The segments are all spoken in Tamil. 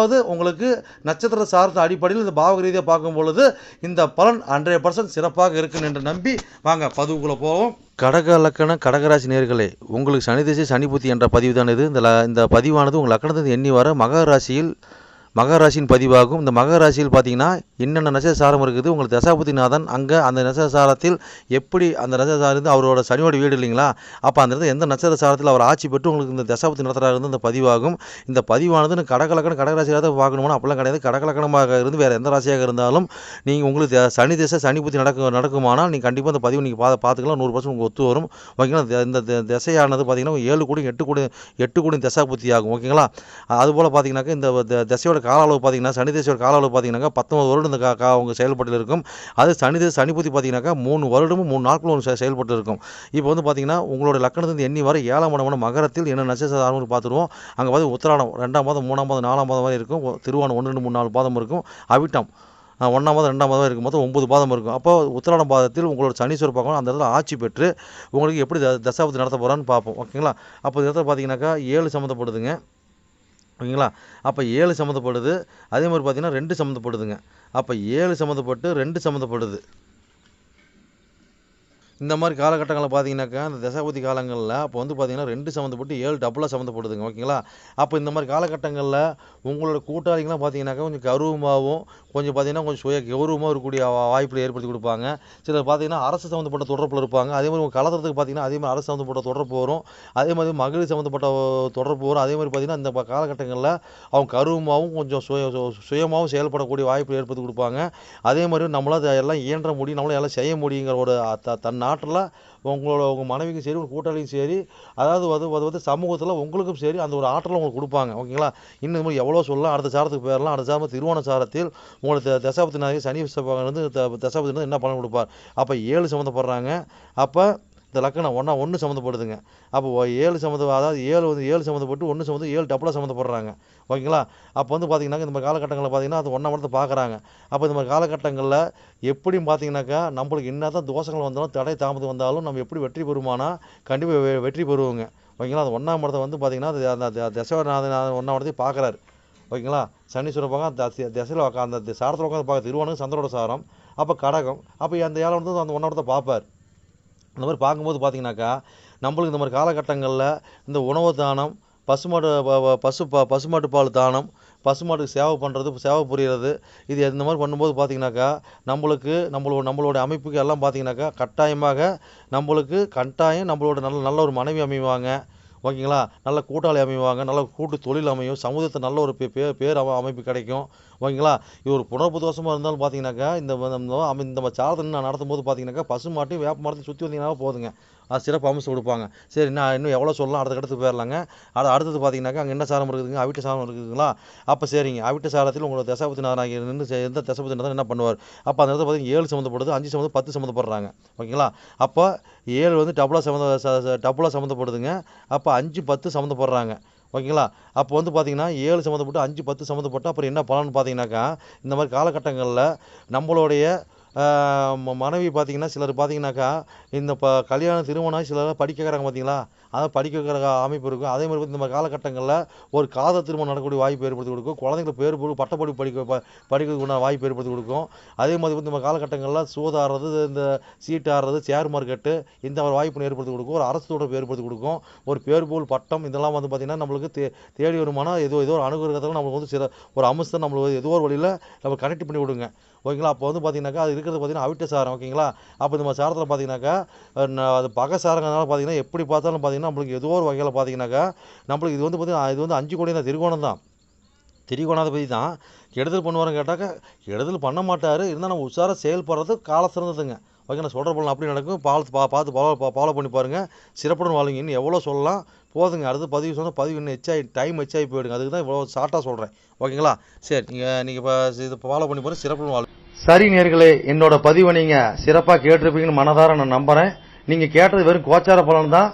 அதாவது உங்களுக்கு நட்சத்திர சார்ந்த அடிப்படையில் இந்த பாவக ரீதியாக பார்க்கும் பொழுது இந்த பலன் ஹண்ட்ரட் பர்சன்ட் சிறப்பாக இருக்குன்னு என்று நம்பி வாங்க பதிவுக்குள்ளே போவோம். கடக லக்கண கடகராசி நேர்களே உங்களுக்கு சனி திசை சனி புத்தி என்ற பதிவு தான் இது. இந்த இந்த பதிவானது உங்கள் லக்கணத்தை எண்ணி வர மகராசியில் ராசியில் பதிவாகும். இந்த மகராசியில் பார்த்தீங்கன்னா என்னென்ன நட்சத்திர இருக்குது? உங்களுக்கு தசாபதிநாதன் அங்கே அந்த நட்சத்திர எப்படி அந்த நட்சத்திர அவரோட சனியோட வீடு இல்லைங்களா? அப்போ அந்த இடத்துல எந்த நட்சத்திர அவர் ஆட்சி பெற்று உங்களுக்கு இந்த தசாபதி நடத்துகிறார் இருந்து இந்த பதிவாகும். இந்த பதிவானது கடகலக்கணம் கடகராசியாக தான் பார்க்கணும்னா அப்படிலாம் கிடையாது. கடகலக்கணமாக இருந்து வேறு எந்த ராசியாக இருந்தாலும் நீங்கள் உங்களுக்கு த- சனி திசை சனி புத்தி நடக்கும் நடக்குமானால் நீங்கள் கண்டிப்பாக அந்த பதிவு நீங்கள் பா பார்த்துக்கலாம். நூறு பர்சன்ட் உங்களுக்கு ஒத்து வரும். ஓகேங்களா? இந்த- இந்த திசையானது பார்த்தீங்கன்னா ஏழு கோடி எட்டு கோடி எட்டு கோடி தசா புத்தி ஆகும் ஓகேங்களா? அதுபோல் பார்த்தீங்கன்னாக்கா இந்த த- திசையோட கால அளவு பார்த்தீங்கன்னா சனி கால அளவு பார்த்தீங்கன்னாக்கா பத்தொம்பது வருடம் இந்த கா கா செயல்பட்டு இருக்கும். அது சனிதே திசை பார்த்தீங்கன்னாக்கா மூணு வருடமும் மூணு நாட்களும் செ- செயல்பட்டு இருக்கும். இப்போ வந்து பார்த்தீங்கன்னா உங்களோட லக்கணத்திலிருந்து எண்ணி வர ஏழாம் இடமான மகரத்தில் என்ன நட்சத்திர ஆரம்பம் பார்த்துருவோம். அங்கே பார்த்து உத்திராடம் ரெண்டாம் மாதம் மூணாம் மாதம் நாலாம் மாதம் வரை இருக்கும். ஒ- ஒன்று ரெண்டு மூணு நாலு பாதம் இருக்கும். அவிட்டம் ஒன்றாம் மாதம் ரெண்டாம் மாதம் இருக்கும். மொத்தம் ஒன்பது பாதம் இருக்கும். அப்போ உத்திராடம் பாதத்தில் உங்களோட சனீஸ்வரர் பார்க்கணும் அந்த இடத்துல ஆட்சி பெற்று உங்களுக்கு எப்படி த- தசாபதி நடத்த போகிறான்னு பார்ப்போம். ஓகேங்களா? அப்போ இந்த இடத்துல பார்த்தீங்கன்னாக்கா ஏழு சம்மந்தப்படுதுங்க ஓகேங்களா? அப்போ ஏழு சம்மந்தப்படுது. அதே மாதிரி பார்த்தீங்கன்னா ரெண்டு சம்மந்தப்படுதுங்க. அப்போ ஏழு சம்மந்தப்பட்டு ரெண்டு சம்மந்தப்படுது. இந்த மாதிரி காலகட்டங்களில் பார்த்தீங்கன்னாக்கா இந்த தசாபதி காலங்களில் அப்போ வந்து பார்த்தீங்கன்னா ரெண்டு சம்மந்தப்பட்டு ஏழு டபுளாக சம்மந்தப்படுதுங்க ஓகேங்களா? அப்போ இந்த மாதிரி காலகட்டங்களில் உங்களோட கூட்டாளிகளாம் பார்த்தீங்கன்னாக்கா கொஞ்சம் கௌரவமாகவும் கொஞ்சம் பார்த்தீங்கன்னா கொஞ்சம் சுய கௌரவமாக இருக்கக்கூடிய வா- வாய்ப்புகளை ஏற்படுத்தி கொடுப்பாங்க. சிலர் பார்த்தீங்கன்னா அரசு சம்மந்தப்பட்ட தொடர்பில் இருப்பாங்க. அதே மாதிரி உங்கள் கலத்துறதுக்கு பார்த்தீங்கன்னா அதே மாதிரி அரசு சம்மந்தப்பட்ட தொடர்பு வரும். அதே மாதிரி மகளிர் சம்மந்தப்பட்ட தொடர்பு வரும். அதே மாதிரி பார்த்தீங்கன்னா இந்த காலகட்டங்களில் அவங்க கருவமாகவும் கொஞ்சம் சுய சுயமாகவும் செயல்படக்கூடிய வாய்ப்பு ஏற்படுத்தி கொடுப்பாங்க. அதே மாதிரி நம்மளால் அதை எல்லாம் இயன்ற முடியும் நம்மளால் எல்லாம் செய்ய முடியுங்கிற ஒரு தன்னால் ஆற்றலாக உங்களோட உங்கள் மனைவிக்கும் சரி உங்கள் கூட்டாளிக்கும் சரி அதாவது அது அது வந்து சமூகத்தில் உங்களுக்கும் சரி அந்த ஒரு ஆற்றலை உங்களுக்கு கொடுப்பாங்க. ஓகேங்களா? இன்னும் மாதிரி எவ்வளோ சொல்லலாம். அடுத்த சாரத்துக்கு போயிடலாம். அடுத்த சாரம் திருவோண சாரத்தில் உங்களுக்கு தசாபதி நாயகி சனி வந்து தசாபதி என்ன பலன் கொடுப்பார்? அப்போ ஏழு சம்மந்தப்படுறாங்க அப்போ இந்த லக்கணம் ஒன்றா ஒன்று சம்மந்தப்படுதுங்க. அப்போ ஏழு சம்மந்தம் அதாவது ஏழு வந்து ஏழு சம்மந்தப்பட்டு ஒன்று சம்மந்தம் ஏழு டபுளாக சம்மந்தப்படுறாங்க. ஓகேங்களா? அப்போ வந்து பார்த்தீங்கன்னா இந்த மாதிரி காலகட்டங்களில் பார்த்தீங்கன்னா அது ஒன்றா மட்டும் பார்க்குறாங்க அப்போ இந்த மாதிரி காலகட்டங்களில் எப்படியும் பார்த்தீங்கன்னாக்கா நம்மளுக்கு என்ன தான் தோஷங்கள் வந்தாலும் தடை தாமதம் வந்தாலும் நம்ம எப்படி வெற்றி பெறுமானா கண்டிப்பாக வெற்றி பெறுவோங்க. ஓகேங்களா? அது ஒன்றாம் இடத்தை வந்து பார்த்தீங்கன்னா அது அந்த த- தசவநாதன் ஒன்றாம் இடத்தையும் பார்க்குறாரு ஓகேங்களா? சனீஸ்வரர் பார்க்க அந்த திசையில் உட்காந்து அந்த சாரத்தில் உட்காந்து பார்க்க திருவானு சந்திரோட சாரம் அப்போ கடகம் அப்போ அந்த ஏழை வந்து அந்த ஒன்றாம் இடத்தை பார்ப்பார் அந்த மாதிரி பார்க்கும்போது பார்த்தீங்கன்னாக்கா நம்மளுக்கு இந்த மாதிரி காலகட்டங்களில் இந்த உணவு தானம் பசுமாடு பசு ப பசுமாட்டு பால் தானம் பசுமாட்டுக்கு சேவை பண்ணுறது சேவை புரிகிறது இது இந்த மாதிரி பண்ணும்போது பார்த்தீங்கன்னாக்கா நம்மளுக்கு நம்மளோட நம்மளோட அமைப்புக்கு எல்லாம் பார்த்தீங்கன்னாக்கா கட்டாயமாக நம்மளுக்கு கட்டாயம் நம்மளோட நல்ல நல்ல ஒரு மனைவி அமைவாங்க. ஓகேங்களா? நல்ல கூட்டாளி அமைவாங்க. நல்ல கூட்டு தொழில் அமையும். சமூகத்தை நல்ல ஒரு பே- பேர் பேர் அமைப்பு கிடைக்கும். ஓகேங்களா? இது ஒரு புணர்ப்பு தோஷமாக இருந்தாலும் பார்த்தீங்கன்னாக்கா இந்த இந்த சாரத்தை நான் நடத்தும் போது பார்த்தீங்கன்னாக்கா பசு மாட்டையும் வேப்ப மரத்தையும் சுற்றி வந்தீங்கன்னா போதுங்க. அது சிறப்பு அம்சம் கொடுப்பாங்க. சரி நான் இன்னும் எவ்வளோ சொல்லலாம்? அடுத்த கட்டத்துக்கு போயிடலாங்க அது அடுத்தது பார்த்தீங்கன்னாக்கா அங்கே என்ன சாரம் இருக்குதுங்க? அவிட்ட சாரம் இருக்குதுங்களா? அப்போ சரிங்க. அவிட்ட சாரத்தில் உங்களோட தசாபதி நாராயண நின்று எந்த தசாபதி நாதன் என்ன பண்ணுவார்? அப்போ அந்த இடத்துல பார்த்தீங்கன்னா ஏழு சம்மந்தப்படுது அஞ்சு சம்மந்தம் பத்து சம்மந்தப்படுறாங்க. ஓகேங்களா? அப்போ ஏழு வந்து டபுளாக சம்மந்த டபுளாக சம்மந்தப்படுதுங்க. அப்போ அஞ்சு பத்து சம்மந்தப்படுறாங்க. ஓகேங்களா? அப்போ வந்து பார்த்திங்கன்னா ஏழு சம்மந்தப்பட்டு அஞ்சு பத்து சம்மந்தப்பட்டு அப்புறம் என்ன பலன்னு பார்த்தீங்கன்னாக்கா இந்த மாதிரி காலகட்டங்களில் நம்மளுடைய மனைவி பார்த்தீங்கன்னா சிலர் பார்த்தீங்கன்னாக்கா இந்த ப கல்யாணம் திருமணம் ஆகி சிலர் படிக்க வைக்கிறாங்க பார்த்தீங்களா அதான் படிக்க வைக்கிற அமைப்பு இருக்கும். அதே மாதிரி இந்த மாதிரி காலகட்டங்களில் ஒரு காதல் திருமணம் நடக்கக்கூடிய வாய்ப்பு ஏற்படுத்தி கொடுக்கும். குழந்தைங்களுக்கு பேர் போட்டு பட்டப்படி படிக்க ப- படிக்கிறதுக்கு உண்டான வாய்ப்பு ஏற்படுத்தி கொடுக்கும். அதே மாதிரி இந்த நம்ம காலகட்டங்களில் சூதாடுறது இந்த சீட்டு ஆடுறது ஷேர் மார்க்கெட்டு இந்த ஒரு வாய்ப்பு ஏற்படுத்தி கொடுக்கும். ஒரு அரசு தொடர்பு ஏற்படுத்தி கொடுக்கும். ஒரு பேர் போல் பட்டம் இதெல்லாம் வந்து பார்த்திங்கன்னா நம்மளுக்கு தே தேடி வருமானம் ஏதோ ஏதோ ஒரு அனுகிரகத்தில் நம்மளுக்கு வந்து சில ஒரு அம்சத்தை நம்மளுக்கு ஏதோ ஒரு வழியில் நம்ம கனெக்ட் பண்ணி விடுங்க. ஓகேங்களா? அப்போ வந்து பார்த்தீங்கன்னாக்கா அது இருக்கிறது பார்த்தீங்கன்னா அவிட்ட சாரம். ஓகேங்களா? அப்போ இந்த மாதிரி சாரத்தில் பார்த்தீங்கன்னாக்கா அது பகை சாரங்கிறதுனால பார்த்தீங்கன்னா எப்படி பார்த்தாலும் பார்த்தீங்கன்னா நம்மளுக்கு ஏதோ ஒரு வகையில் பார்த்தீங்கன்னாக்கா நம்மளுக்கு இது வந்து பார்த்தீங்கன்னா இது வந்து அஞ்சு கோடி தான் திருகோணம் தான். திரிகோணாதிபதி தான். கெடுதல் பண்ணுவாருன்னு கேட்டாக்கா கெடுதல் பண்ண மாட்டார். இருந்தால் நம்ம உஷாராக செயல்படுறது கால சிறந்ததுங்க. ஓகே நான் சொல்கிற பலன் அப்படி நடக்கும். பார்த்து பா பார்த்து ஃபாலோ ஃபாலோ பண்ணி பாருங்கள் சிறப்புடன் வாழுங்க இன்னும் எவ்வளோ சொல்லலாம்? போதுங்க. அடுத்து பதிவு சொன்னால் பதிவு இன்னும் எச்சாகி டைம் எச்சாகி போயிடுங்க. அதுக்கு தான் இவ்வளோ ஷார்ட்டாக சொல்கிறேன் ஓகேங்களா? சரி நீங்கள் நீங்கள் இப்போ இது ஃபாலோ பண்ணி பாருங்கள் சிறப்புடன் வாழுங்க சரி நேர்களே என்னோட பதிவை நீங்கள் சிறப்பாக கேட்டிருப்பீங்கன்னு மனதார நான் நம்புகிறேன் நீங்கள் கேட்டது வெறும் கோச்சார பலன் தான்.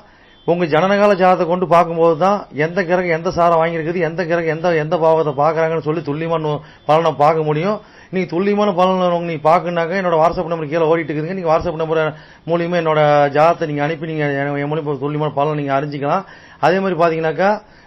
உங்கள் ஜனனகால ஜாதத்தை கொண்டு பார்க்கும்போது தான் எந்த கிரகம் எந்த சாரம் வாங்கியிருக்குது எந்த கிரகம் எந்த எந்த பாவத்தை பார்க்குறாங்கன்னு சொல்லி துல்லியமான பலனை பார்க்க முடியும். நீங்கள் துல்லியமான பலன் நீங்கள் பார்க்கணுனாக்க என்னோட வாட்ஸ்அப் நம்பர் கீழே ஓடிட்டு இருக்குதுங்க. நீங்கள் வாட்ஸ்அப் நம்பர் மூலியமாக என்னோட ஜாதத்தை நீங்கள் அனுப்பி நீங்கள் என் மூலியமாக துல்லியமான பலனை நீங்கள் அறிஞ்சிக்கலாம். அதே மாதிரி பார்த்தீங்கன்னாக்கா